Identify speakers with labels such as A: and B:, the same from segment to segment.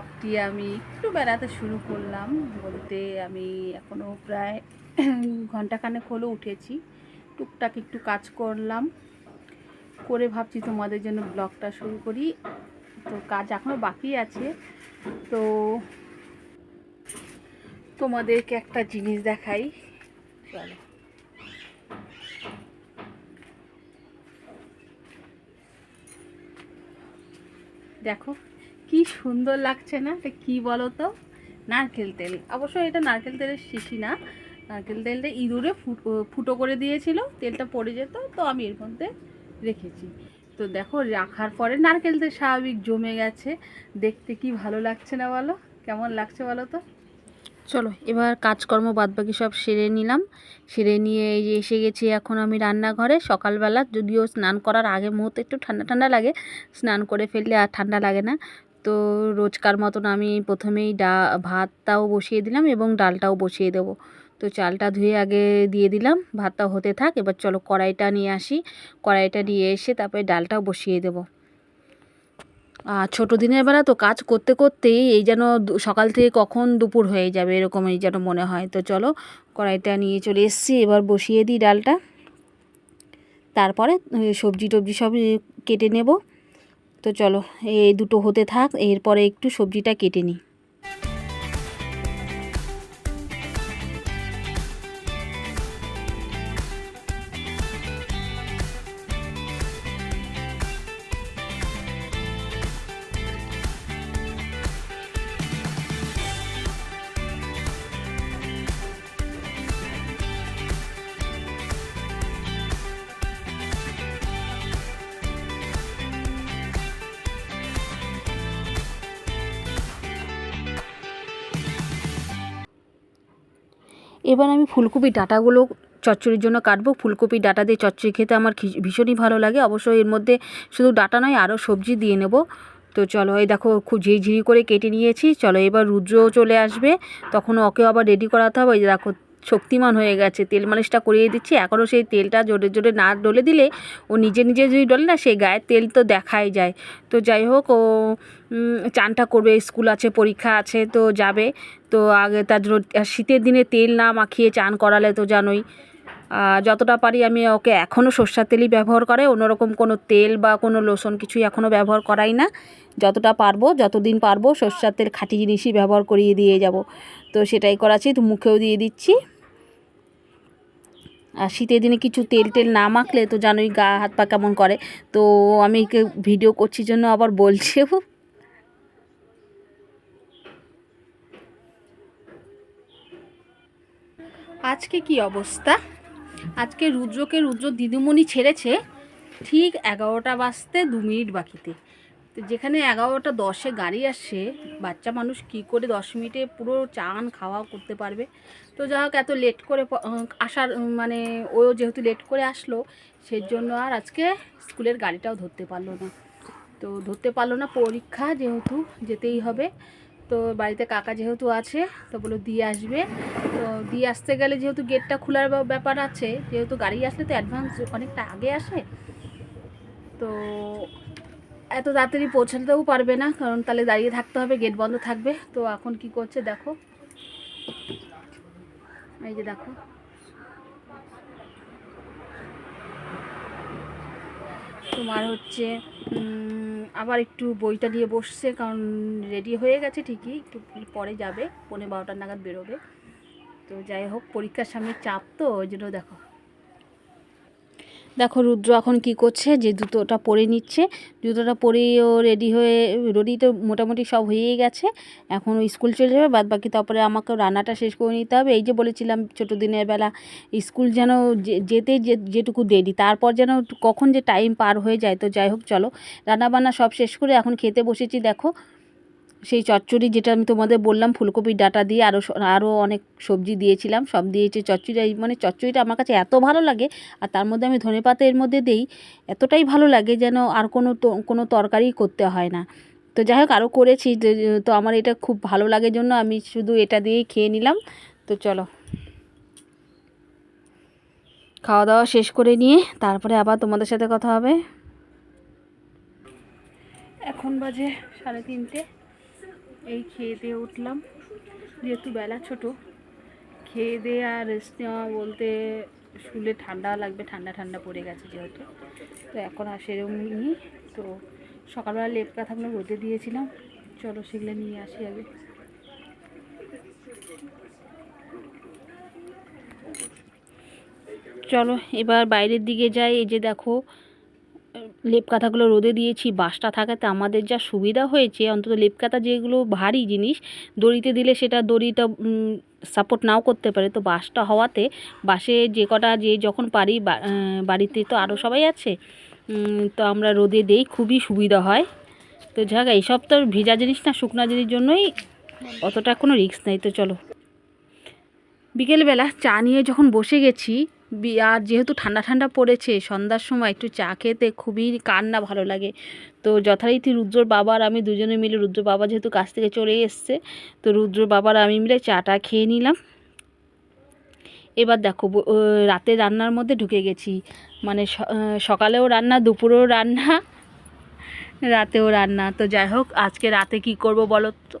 A: ব্লগটি আমি একটু বেড়াতে শুরু করলাম বলতে আমি এখনও প্রায় ঘন্টাখানেক হলো উঠেছি। টুকটাক একটু কাজ করলাম। করে ভাবছি তোমাদের জন্য ব্লগটা শুরু করি। তো কাজ এখনও বাকি আছে। তো তোমাদেরকে একটা জিনিস দেখাই। চলো। দেখো। কি সুন্দর লাগছে না? এটা কি বলো তো নারকেল তেল। অবশ্য এটা নারকেল তেলের শিশি না। নারকেল তেলটা ইঁদুরে ফুটো করে দিয়েছিল, তেলটা পড়ে যেত, তো আমি এর মধ্যে রেখেছি। তো দেখো, রাখার পরে নারকেল তেল স্বাভাবিক জমে গেছে। দেখতে কি ভালো লাগছে না বলো? কেমন লাগছে বলো তো? চলো, এবার কাজকর্ম বাদবাকি সব সেরে নিলাম। সেরে নিয়ে এই যে এসে গেছি এখন আমি রান্নাঘরে। সকালবেলা যদিও স্নান করার আগে মুহূর্তে একটু ঠান্ডা ঠান্ডা লাগে, স্নান করে ফেললে আর ঠান্ডা লাগে না। তো রোজকার মতন আমি প্রথমেই ডা, ভাতটাও বসিয়ে দিলাম এবং ডালটাও বসিয়ে দেবো। তো চালটা ধুয়ে আগে দিয়ে দিলাম, ভাতটা হতে থাক, এবার চলো কড়াইটা নিয়ে আসি। কড়াইটা নিয়ে এসে তারপরে ডালটাও বসিয়ে দেবো। আর ছোটো দিনের বেলা তো কাজ করতে করতেই এই যেন সকাল থেকে কখন দুপুর হয়ে যাবে এরকমই যেন মনে হয়। তো চলো কড়াইটা নিয়ে চলে এসেছি, এবার বসিয়ে দিই ডালটা। তারপরে সবজি টবজি সব কেটে নেব। তো চলো এই দুটো হতে থাক এরপরে একটু সবজিটা কেটে নিই। এবার আমি ফুলকপি ডাঁটাগুলো চচ্চড়ির জন্য কাটবো। ফুলকপি ডাটা দিয়ে চচ্চড়ি খেতে আমার ভীষণই ভালো লাগে। অবশ্য এর মধ্যে শুধু ডাটা নয়, আরও সবজি দিয়ে নেব। তো চলো, এই দেখো, খুব ঝিরিঝিরি করে কেটে নিয়েছি। চলো, এবার রুদ্রও চলে আসবে। তখন ওকে আবার রেডি করাতে হবে। দেখো শক্তিমান হয়ে গেছে। তেল মালিশটা করিয়ে দিচ্ছি। এখনও সেই তেলটা জোরে জোরে না ডলে দিলে ও নিজে নিজে যদি ডলে না সেই গায়ের তেল তো দেখাই যায়। তো যাই হোক, ও চানটা করবে, স্কুল আছে, পরীক্ষা আছে, তো যাবে। তো আগে তার জন্য শীতের দিনে তেল না মাখিয়ে চান করালে তো জানোই। যতটা পারি আমি ওকে এখনও সর্ষার তেলই ব্যবহার করে। অন্যরকম কোনো তেল বা কোনো লোশন কিছুই এখনও ব্যবহার করাই না। যতটা পারব, যতদিন পারব, সর্ষার তেল খাঁটি জিনিসই ব্যবহার করিয়ে দিয়ে যাব। তো সেটাই করাচ্ছি তো মুখেও দিয়ে দিচ্ছি। আর শীতের দিনে কিছু তেল টেল না মাখলে তো জানোই গা, হাত পা কেমন করে। তো আমি ভিডিও করছি জন্য আবার বলছেও। আজকে কি অবস্থা? আজকে রুদ্রকে রুদ্র দিদিমণি ছেড়েছে ঠিক এগারোটা বাজতে দু মিনিট বাকিতে। তো যেখানে এগারোটা দশে গাড়ি আসছে, বাচ্চা মানুষ কি করে দশ মিনিটে পুরো চান খাওয়া করতে পারবে? তো যা হোক, এত লেট করে আসার মানে ও যেহেতু লেট করে আসলো সেই জন্য আর আজকে স্কুলের গাড়িটাও ধরতে পারল না। তো ধরতে পারল না, পরীক্ষা যেহেতু যেতেই হবে। তো বাড়িতে কাকা যেহেতু আছে, তো বলো দিয়ে আসবে। তো দিয়ে আসতে গেলে যেহেতু গেটটা খোলার ব্যাপার আছে, যেহেতু গাড়ি আসলে তো অ্যাডভান্স অনেকটা আগে আসে, তো এত তাড়াতাড়ি পৌঁছাতেও পারবে না, কারণ তাহলে দাঁড়িয়ে থাকতে হবে গেট বন্ধ থাকবে। তো এখন কি করছে দেখো। এই যে দেখো। তোমার হচ্ছে আবার একটু বইটা নিয়ে বসছে, কারণ রেডি হয়ে গেছে ঠিকই, একটু পরে যাবে পনেরো বারোটার নাগাদ বেরোবে। তো যাই হোক, পরীক্ষার সামনে চাপ তো, ওই জন্য দেখো। দেখো রুদ্র এখন কি করছে? যে জুতোটা পরে নিচ্ছে। জুতোটা পরেই ও রেডি হয়ে রেডি তো মোটামুটি সব হয়েই গেছে। এখন স্কুল চলে যাবে বাদ বাকি তারপরে আমাকে রান্নাটা শেষ করে নিতে হবে। এই যে বলেছিলাম, ছোটো দিনের বেলা স্কুল যেন যেতে যেটুকু দেরি, তারপর যেন কখন যে টাইম পার হয়ে যায়। তো যাই হোক, চলো। রান্নাবান্না সব শেষ করে এখন খেতে বসেছি, দেখো। সেই চচ্চড়ি যেটা আমি তোমাদের বললাম, ফুলকপির ডাটা দিয়ে আরও আরও অনেক সবজি দিয়েছিলাম, সব দিয়েছে চচ্চড়ি। মানে চচ্চড়িটা আমার কাছে এত ভালো লাগে, আর তার মধ্যে আমি ধনেপাতা এর মধ্যে দেই, এতটাই ভালো লাগে যেন আর কোনো কোনো তরকারি করতে হয় না। তো যাই হোক আরও করেছি তো আমার এটা খুব ভালো লাগে জন্য আমি শুধু এটা দিয়েই খেয়ে নিলাম। তো চলো। খাওয়া দাওয়া শেষ করে নিয়ে তারপরে আবার তোমাদের সাথে কথা হবে। এখন বাজে সাড়ে তিনটে। এই খেয়ে দিয়ে উঠলাম। যেহেতু বেলা ছোট, খেয়ে দিয়ে আর রেস্ট নেওয়া বলতে শুলে ঠান্ডা লাগবে, ঠান্ডা ঠান্ডা পড়ে গেছে যেহেতু। তো এখন আর সেরকম নিই। তো সকালবেলা লেপ কাঁথাগুলো রোদে দিয়েছিলাম। চলো সেগুলো নিয়ে আসি আগে। চলো, এবার বাইরের দিকে যাই। এই যে দেখো লেপ কাঁথাগুলো রোদে দিয়েছি বাসটা থাকাতে আমাদের যা সুবিধা হয়েছে, অন্তত লেপ কাঁথা যেগুলো ভারী জিনিস, দড়িতে দিলে সেটা দড়িটা সাপোর্ট নাও করতে পারে। তো বাসটা হওয়াতে বাসে যে কটা, যে যখন পারি বাড়িতে তো আরও সবাই আছে তো আমরা রোদে দেই, খুবই সুবিধা হয়। তো যাক, এইসব তো ভেজা জিনিস না, শুকনা জিনিস জন্যই অতটা কোনো রিস্ক নেই। তো চলো। বিকেলবেলা চা নিয়ে যখন বসে গেছি আর যেহেতু ঠান্ডা ঠান্ডা পড়েছে, সন্ধ্যার সময় একটু চা খেতে খুবই কান্না ভালো লাগে। তো যথারীতি রুদ্রর বাবা আর আমি দুজনে মিলে, রুদ্র বাবা যেহেতু কাছ থেকে চলে এসছে, তো রুদ্র বাবার আমি মিলে চাটা খেয়ে নিলাম। এবার দেখো রাতে রান্নার মধ্যে ঢুকে গেছি। মানে সকালেও রান্না, দুপুরেও রান্না, রাতেও রান্না। তো যাই হোক, আজকে রাতে কি করব বলো তো?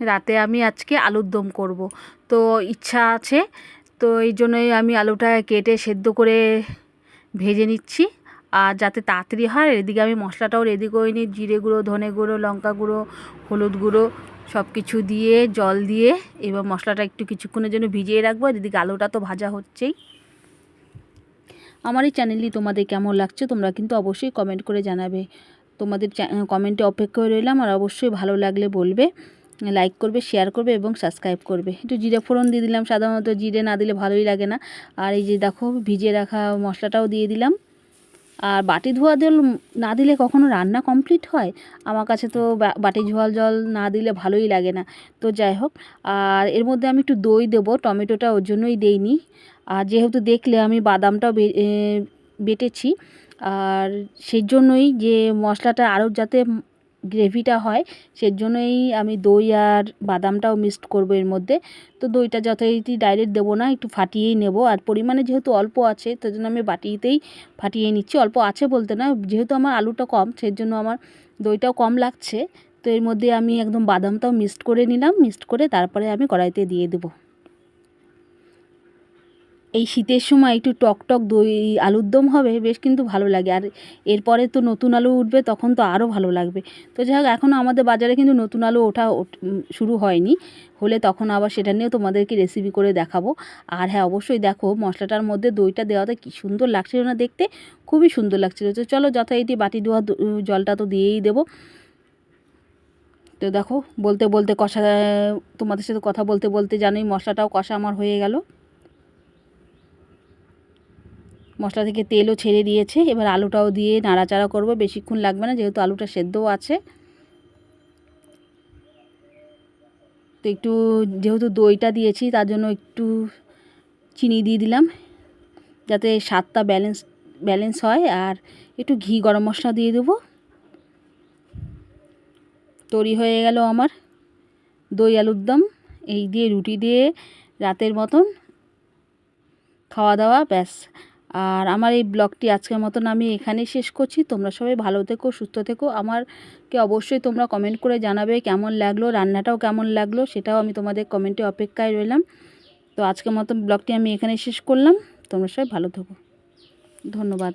A: রাতে আমি আজকে আলুর দম করব। তো ইচ্ছা আছে, তো এই জন্যই আমি আলুটা কেটে সেদ্ধ করে ভেজে নিচ্ছি। আর যাতে তাড়াতাড়ি হয়, এদিকে আমি মশলাটাও রেডি করে নিই। জিরে গুঁড়ো, ধনে গুঁড়ো, লঙ্কা গুঁড়ো, হলুদ গুঁড়ো সব কিছু দিয়ে, জল দিয়ে এবার মশলাটা একটু কিছুক্ষণের জন্য ভিজিয়ে রাখব। এদিকে আলুটা তো ভাজা হচ্ছেই। আমার এই চ্যানেলটি তোমাদের কেমন লাগছে তোমরা কিন্তু অবশ্যই কমেন্ট করে জানাবে। তোমাদের কমেন্টে অপেক্ষায় রইলাম আর অবশ্যই ভালো লাগলে বলবে। লাইক করবে শেয়ার করবে এবং সাবস্ক্রাইব করবে। একটু জিরে ফোড়ন দিয়ে দিলাম, সাধারণত জিরে না দিলে ভালোই লাগে না। আর এই যে দেখো, ভিজিয়ে রাখা মশলাটাও দিয়ে দিলাম। আর বাটি ধোয়া জল না দিলে কখনো রান্না কমপ্লিট হয়? আমার কাছে তো বাটি ধোয়া জল না দিলে ভালোই লাগে না। তো যাই হোক, আর এর মধ্যে আমি একটু দই দেবো, টমেটোটা ওর জন্যই দেইনি। আর যেহেতু দেখলে আমি বাদামটাও বেটেছি, আর সেই জন্যই যে মশলাটা আরও যাতে গ্রেভিটা হয় সেই জন্যই আমি দই আর বাদামটাও মিক্সড করব এর মধ্যে। তো দইটা যথারীতি ডাইরেক্ট দেবো না, একটু ফাটিয়েই নেব। আর পরিমাণে যেহেতু অল্প আছে তার জন্য আমি বাটিতেই ফাটিয়ে নিচ্ছি। অল্প আছে বলতে না, যেহেতু আমার আলুটা কম সেই জন্য আমার দইটাও কম লাগছে। তো এর মধ্যে আমি একদম বাদামটাও মিক্সড করে নিলাম মিক্সড করে তারপরে আমি কড়াইতে দিয়ে দেবো। এই শীতের সময় একটু টক টক দই, আলুর দম হবে, বেশ কিন্তু ভালো লাগে। আর এরপরে তো নতুন আলু উঠবে, তখন তো আরও ভালো লাগবে। তো যাই হোক এখনও আমাদের বাজারে কিন্তু নতুন আলু ওঠা শুরু হয়নি। হলে তখন আবার সেটা নিয়েও তোমাদেরকে রেসিপি করে দেখাবো। আর হ্যাঁ অবশ্যই দেখো মশলাটার মধ্যে দইটা দেওয়াতে কী সুন্দর লাগছিল না দেখতে? খুবই সুন্দর লাগছিল। তো চলো যথারীতি বাটি ধোয়া জলটা তো দিয়েই দেবো। তো দেখো, বলতে বলতে কষা, তোমাদের সাথে কথা বলতে বলতে জানোই মশলাটাও কষা আমার হয়ে গেল। মশলা থেকে তেলও ছেড়ে দিয়েছে। এবার আলুটাও দিয়ে নাড়াচাড়া করব। বেশিক্ষণ লাগবে না, যেহেতু আলুটা সেদ্ধও আছে। তো একটু যেহেতু দইটা দিয়েছি, তার জন্য একটু চিনি দিয়ে দিলাম। যাতে স্বাদটা ব্যালেন্স ব্যালেন্স হয়। আর একটু ঘি গরম মশলা দিয়ে দেবো। তৈরি হয়ে গেল আমার দই আলুর দম। এই দিয়ে রুটি দিয়ে রাতের মতন খাওয়া দাওয়া, ব্যাস। আর আমার এই ব্লগটি আজকের মতন আমি এখানেই শেষ করছি। তোমরা সবাই ভালো থেকো, সুস্থ থেকো। আমারকে অবশ্যই তোমরা কমেন্ট করে জানাবে কেমন লাগল, রান্নাটাও কেমন লাগল, সেটাও আমি তোমাদের কমেন্টে অপেক্ষায় রইলাম। তো আজকের মতন ব্লগটি আমি এখানে শেষ করলাম। তোমরা সবাই ভালো থেকো। ধন্যবাদ।